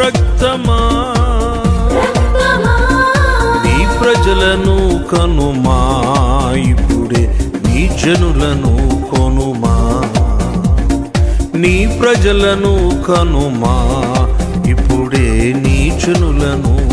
రక్తమా? నీ ప్రజలను కనుమా? ఇప్పుడే నీ జనులను కొనుమా? నీ ప్రజలను కనుమా? ఇప్పుడే నీ జనులను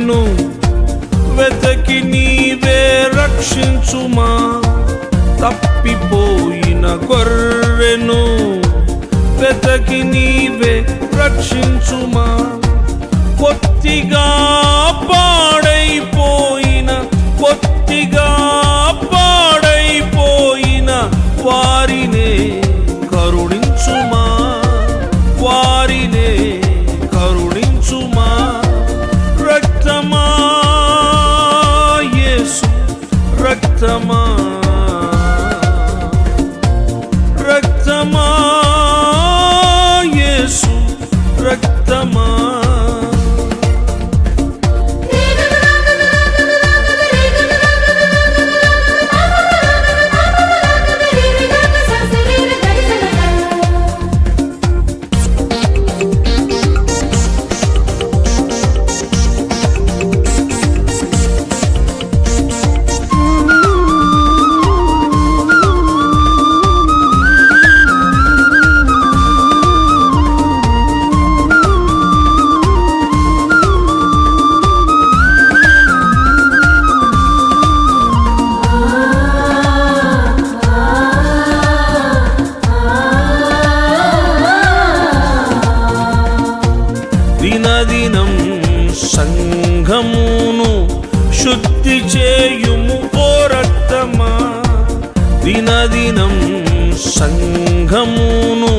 గొర్రెను వెతకి నీవే రక్షించుమా? తప్పిపోయిన గొర్రెను వెతకి నీవే రక్షించుమా? కొత్తిగా పాడైపోయిన కొత్తిగా రక్తమా శుద్ధి చేయుము ఓ రక్తమా దినదినం సంఘమును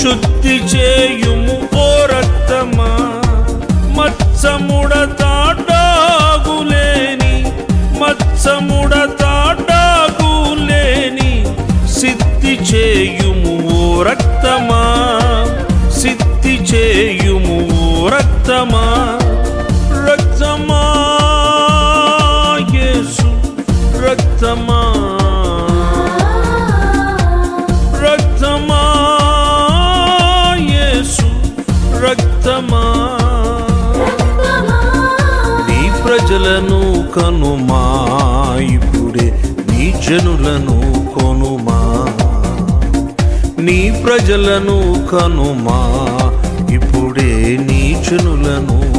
శుద్ధి చేయుము ఓ రక్తమా మత్సముడ తాటాగులేని మత్సముడ తాటాగులేని సిద్ధి చేయుము ఓ రక్తమా సిద్ధి చేయుము ఓ రక్తమా రక్తమా? నీ ప్రజలను కనుమా? ఇప్పుడే నీ జనులను కొనుమా? నీ ప్రజలను కనుమా? ఇప్పుడే నీ జనులను